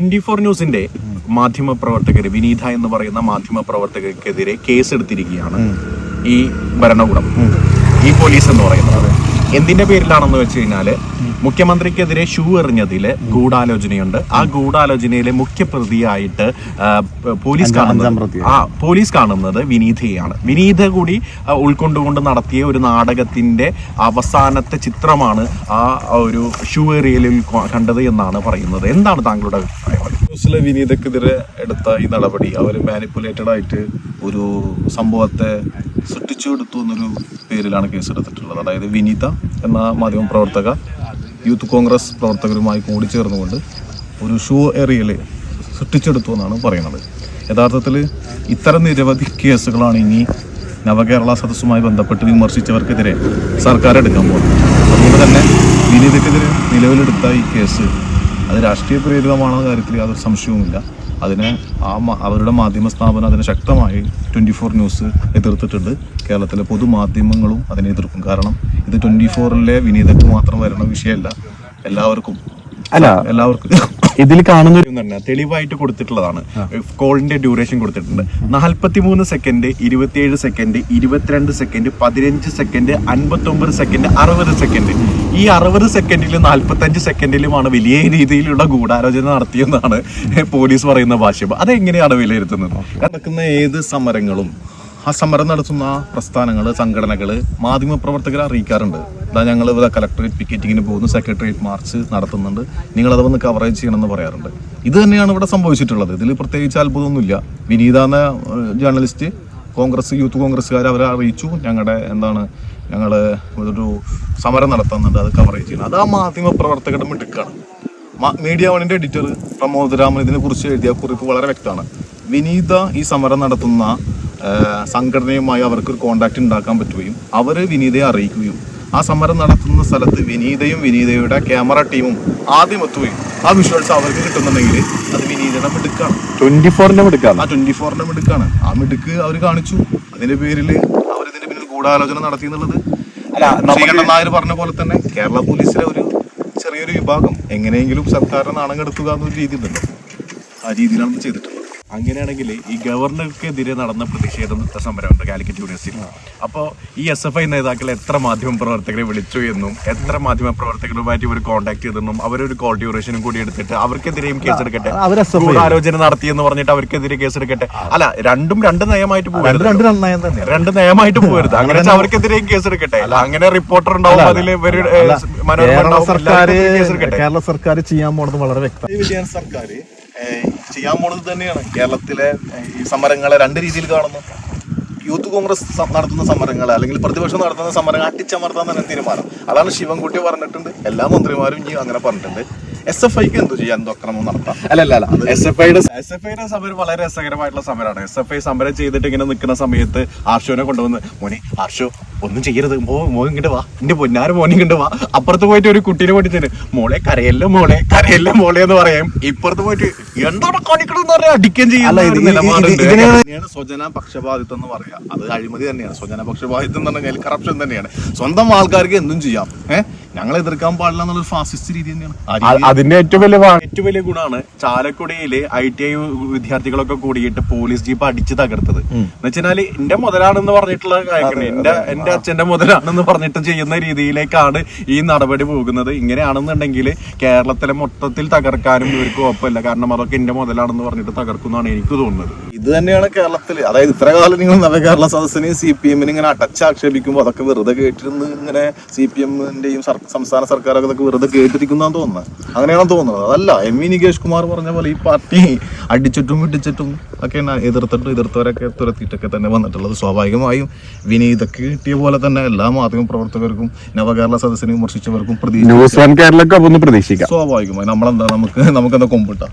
Twenty four ന്യൂസിന്റെ മാധ്യമ പ്രവർത്തകർ വിനീത എന്ന് പറയുന്ന മാധ്യമ പ്രവർത്തകർക്കെതിരെ കേസെടുത്തിരിക്കുകയാണ് ഈ ഭരണകൂടം. ഈ പോലീസ് എന്ന് പറയുന്നത്. എന്തിന്റെ പേരിലാണെന്ന് വെച്ച് കഴിഞ്ഞാൽ മുഖ്യമന്ത്രിക്കെതിരെ ഷൂ എറിഞ്ഞതിൽ ഗൂഢാലോചനയുണ്ട്. ആ ഗൂഢാലോചനയിലെ മുഖ്യപ്രതിയായിട്ട് പ്രതിയായിട്ട് പോലീസ് കാണുന്നത് ആ പോലീസ് കാണുന്നത് വിനീതയാണ് വിനീത കൂടി ഉൾക്കൊണ്ടുകൊണ്ട് നടത്തിയ ഒരു നാടകത്തിന്റെ അവസാനത്തെ ചിത്രമാണ് ആ ഒരു ഷൂ ഏറിയലിൽ കണ്ടത് എന്നാണ് പറയുന്നത്. എന്താണ് താങ്കളുടെ അഭിപ്രായം? ന്യൂസിലെ വിനീതക്കെതിരെ എടുത്ത ഈ നടപടി അവർ മാനിപ്പുലേറ്റഡ് ആയിട്ട് ഒരു സംഭവത്തെ സൃഷ്ടിച്ചു കൊടുത്തു എന്നൊരു പേരിലാണ് കേസെടുത്തിട്ടുള്ളത്. അതായത് വിനീത എന്ന മാധ്യമ പ്രവർത്തക യൂത്ത് കോൺഗ്രസ് പ്രവർത്തകരുമായി കൂടി ചേർന്നുകൊണ്ട് ഒരു ഷൂ ഏറിയൽ സൃഷ്ടിച്ചെടുത്തു എന്നാണ് പറയുന്നത്. യഥാർത്ഥത്തിൽ ഇത്തരം നിരവധി കേസുകളാണ് ഇനി നവകേരള സദസ്സുമായി ബന്ധപ്പെട്ട് വിമർശിച്ചവർക്കെതിരെ സർക്കാർ എടുക്കാൻ പോകുന്നത്. അതുകൊണ്ട് തന്നെ വിനീതക്കെതിരെ നിലവിലെടുത്ത ഈ കേസ് അത് രാഷ്ട്രീയ പ്രേരിതമാണെന്ന കാര്യത്തിൽ യാതൊരു സംശയവുമില്ല. അതിനെ ആ അവരുടെ മാധ്യമ സ്ഥാപനം അതിനെ ശക്തമായി ട്വന്റി ഫോർ ന്യൂസ് എതിർത്തിട്ടുണ്ട്. കേരളത്തിലെ പൊതുമാധ്യമങ്ങളും അതിനെ എതിർക്കും. കാരണം ഇത് ട്വന്റി ഫോറിലെ വിനീതക്ക് മാത്രം വരുന്ന വിഷയമല്ല. എല്ലാവർക്കും. അല്ല. എല്ലാവർക്കും. ഇതിൽ കാണുന്ന തെളിവായിട്ട് കൊടുത്തിട്ടുള്ളതാണ്. കോളിന്റെ ഡ്യൂറേഷൻ കൊടുത്തിട്ടുണ്ട്. നാൽപ്പത്തി മൂന്ന് സെക്കൻഡ് ഇരുപത്തിയേഴ് സെക്കൻഡ് ഇരുപത്തിരണ്ട് സെക്കൻഡ് പതിനഞ്ച് സെക്കൻഡ് അൻപത്തൊമ്പത് സെക്കൻഡ് അറുപത് സെക്കൻഡ്. ഈ അറുപത് സെക്കൻഡിലും നാൽപ്പത്തഞ്ച് സെക്കൻഡിലുമാണ് വലിയ രീതിയിലുള്ള ഗൂഢാലോചന നടത്തിയെന്നാണ് പോലീസ് പറയുന്ന ഭാഷ്യം അതെങ്ങനെയാണ് വിലയിരുത്തുന്നത്? നടക്കുന്ന ഏത് സമരങ്ങളും ആ സമരം നടത്തുന്ന പ്രസ്ഥാനങ്ങൾ സംഘടനകൾ മാധ്യമപ്രവർത്തകരെ അറിയിക്കാറുണ്ട്. ഇതാ ഞങ്ങൾ ഇവിടെ കളക്ടറേറ്റ് പിക്കറ്റിങ്ങിന് പോകുന്നു. സെക്രട്ടേറിയറ്റ് മാർച്ച് നടത്തുന്നുണ്ട്. നിങ്ങൾ അത് വന്ന് കവറേജ് ചെയ്യണമെന്ന് പറയാറുണ്ട്. ഇത് തന്നെയാണ് ഇവിടെ സംഭവിച്ചിട്ടുള്ളത്. ഇതിൽ പ്രത്യേകിച്ച് അത്ഭുതമൊന്നുമില്ല. വിനീത എന്ന ജേർണലിസ്റ്റ് കോൺഗ്രസ് യൂത്ത് കോൺഗ്രസ്സുകാർ അവരെ അറിയിച്ചു. ഞങ്ങളുടെ എന്താണ് ഞങ്ങൾ ഒരു സമരം നടത്തുന്നുണ്ട്. അത് കവറേജ് ചെയ്യണം. അത് ആ മാധ്യമ പ്രവർത്തകരുടെ മിടുക്കാണ്. മീഡിയ വണിന്റെ എഡിറ്റർ പ്രമോദ് രാമൻ ഇതിനെക്കുറിച്ച് എഴുതിയ കുറിപ്പ് വളരെ വ്യക്തമാണ്. വിനീത ഈ സമരം നടത്തുന്ന സംഘടനയുമായി അവർക്ക് ഒരു ഉണ്ടാക്കാൻ പറ്റുകയും അവർ വിനീതയെ അറിയിക്കുകയും ആ സമരം നടത്തുന്ന സ്ഥലത്ത് വിനീതയും വിനീതയുടെ ക്യാമറ ടീമും ആദ്യം എത്തുകയും ആ വിഷ്വൽസ് അവർക്ക് കിട്ടുന്നുണ്ടെങ്കിൽ അത് വിനീതയുടെ മിടുക്കാണ്. ട്വന്റി ഫോറിന്റെ മിടുക്കാണ്. ആ ട്വന്റി ഫോറിന്റെ മിടുക്കാണ്. ആ മിടുക്ക് അവർ കാണിച്ചു. അതിന്റെ പേരിൽ അവർ ഇതിന്റെ പിന്നിൽ ഗൂഢാലോചന നടത്തി എന്നുള്ളത്. ശ്രീകണ്ഠൻ നായർ പറഞ്ഞ പോലെ തന്നെ കേരള പോലീസിലെ ഒരു ചെറിയൊരു വിഭാഗം. എങ്ങനെയെങ്കിലും സർക്കാരിനെ നാണം കെടുത്തുക എന്നൊരു രീതി ഉണ്ടല്ലോ ആ രീതിയിലാണ് ചെയ്തിട്ടുള്ളത്. അങ്ങനെയാണെങ്കിൽ ഈ ഗവർണർക്കെതിരെ നടന്ന പ്രതിഷേധ സമരമുണ്ട് കാലിക്കറ്റ് യൂണിവേഴ്സിറ്റി അപ്പോൾ ഈ എസ് എഫ് ഐ നേതാക്കൾ എത്ര മാധ്യമ പ്രവർത്തകരെ വിളിച്ചു എന്നും എത്ര മാധ്യമ പ്രവർത്തകരുമായിട്ട് ഇവർ കോൺടാക്ട് ചെയ്തെന്നും അവരൊരു കോൾ ഡ്യൂറേഷനും കൂടി എടുത്തിട്ട് അവർക്കെതിരെയും കേസെടുക്കട്ടെ ആലോചന നടത്തിയെന്ന് പറഞ്ഞിട്ട് അവർക്കെതിരെ കേസെടുക്കട്ടെ അല്ല രണ്ടും രണ്ട് നയമായിട്ട് പോകരുത്. രണ്ട് രണ്ട് നയമായിട്ട് പോകരുത്. അങ്ങനെ അവർക്കെതിരെയും കേസെടുക്കട്ടെ അല്ല. അങ്ങനെ റിപ്പോർട്ടർ ഉണ്ടാവും അതിൽ കേരള സർക്കാർ കേസെടുക്കട്ടെ കേരള സർക്കാർ ചെയ്യാൻ പോണത് വളരെ വ്യക്തം സർക്കാർ ചെയ്യാൻ പോണത് തന്നെയാണ്. കേരളത്തിലെ ഈ സമരങ്ങളെ രണ്ട് രീതിയിൽ കാണുന്നു. യൂത്ത് കോൺഗ്രസ് നടത്തുന്ന സമരങ്ങൾ അല്ലെങ്കിൽ പ്രതിപക്ഷം നടത്തുന്ന സമരങ്ങൾ അട്ടിച്ചമർത്താൻ തന്നെ തീരുമാനം. അതാണ് ശിവൻകുട്ടി പറഞ്ഞിട്ടുണ്ട്. എല്ലാ മന്ത്രിമാരും ഇനി അങ്ങനെ പറഞ്ഞിട്ടുണ്ട്. എസ് എഫ് ഐക്ക് എന്തു ചെയ്യാൻ എന്തോ അക്രമം നടത്താം അല്ല അല്ല. എസ് എഫ് ഐയുടെ എസ് എഫ് ഐയുടെ സമരം വളരെ രസകരമായിട്ടുള്ള സമരമാണ് എസ് എഫ് ഐ സമരം ചെയ്തിട്ട് ഇങ്ങനെ നിൽക്കുന്ന സമയത്ത് ആർഷോനെ കൊണ്ടുവന്ന് മോനെ ആർഷോ ഒന്നും ചെയ്യരുത്. മോ മോ ഇങ്ങോട്ട് വാ. എന്റെ പൊന്നാര മോനെ ഇങ്ങോട്ട് വാ. അപ്പുറത്ത് പോയിട്ട് ഒരു കുട്ടീനെ പഠിച്ചത് മോളെ കരയല്ല മോളെ? കരയല്ല മോളെ? എന്ന് പറയാം. ഇപ്പുറത്ത് പോയിട്ട് എന്താണ് കാണിക്കണമെന്ന് പറയാ അടിക്കുകയും ചെയ്യുന്ന. തന്നെയാണ് സ്വജന പക്ഷപാതിത്വം എന്ന് പറയാം. അത് അഴിമതി തന്നെയാണ്. സ്വജന പക്ഷപാതിത്വം എന്ന് പറഞ്ഞാൽ കറപ്ഷൻ തന്നെയാണ്. സ്വന്തം ആൾക്കാർക്ക് എന്തും ചെയ്യാം. ഏഹ് ഞങ്ങൾ എതിർക്കാൻ പാടില്ല എന്നുള്ള ഫാസിസ്റ്റ് രീതി തന്നെയാണ്. അതിന്റെ ഏറ്റവും വലിയ ഏറ്റവും വലിയ ഗുണമാണ് ചാലക്കുടിയിലെ ഐ ടി ഐ വിദ്യാർത്ഥികളൊക്കെ കൂടിയിട്ട് പോലീസ് ജീപ്പ് അടിച്ച് തകർത്തത്. എന്ന് വെച്ചാൽ എന്റെ മുതലാണെന്ന് പറഞ്ഞിട്ടുള്ള കാര്യമാണ് എന്റെ എന്റെ അച്ഛന്റെ മുതലാണെന്ന് പറഞ്ഞിട്ട് ചെയ്യുന്ന രീതിയിലേക്കാണ് ഈ നടപടി പോകുന്നത്. ഇങ്ങനെയാണെന്നുണ്ടെങ്കിൽ കേരളത്തിലെ മൊത്തത്തിൽ തകർക്കാനും ഇവർക്ക് കുഴപ്പമില്ല. കാരണം അതൊക്കെ എന്റെ മുതലാണെന്ന് പറഞ്ഞിട്ട് തകർക്കുന്നതാണ് എനിക്ക് തോന്നുന്നത്. ഇത് തന്നെയാണ് കേരളത്തിൽ അതായത് ഇത്ര കാലം നിങ്ങൾ നവകേരള സദസ്സിനെയും സി പി എമ്മിനെ ഇങ്ങനെ അടച്ചാക്ഷേപിക്കുമ്പോൾ അതൊക്കെ വെറുതെ കേട്ടിരുന്ന് ഇങ്ങനെ സി പി എമ്മിന്റെയും സംസ്ഥാന സർക്കാരൊക്കെ ഇതൊക്കെ വെറുതെ കേട്ടിരിക്കുന്നതാണ് തോന്നുന്നത്. അങ്ങനെയാണ് തോന്നുന്നത്. അതല്ല എം വി നികേഷ് കുമാർ പറഞ്ഞ പോലെ ഈ പാർട്ടി അടിച്ചിട്ടും വിട്ടിച്ചിട്ടും ഒക്കെയാണ് എതിർത്തിട്ടും എതിർത്തവരൊക്കെ തുരത്തിയിട്ടൊക്കെ തന്നെ വന്നിട്ടുള്ളത്. സ്വാഭാവികമായും വിനീതക്ക് കിട്ടിയ പോലെ തന്നെ എല്ലാ മാധ്യമ പ്രവർത്തകർക്കും നവകേരള സദസ്സിനെ വിമർശിച്ചവർക്കും പ്രതീക്ഷ പ്രതീക്ഷിക്കാം. സ്വാഭാവികമായി. നമ്മളെന്താ നമുക്ക് നമുക്കെന്താ കൊമ്പിട്ടാം?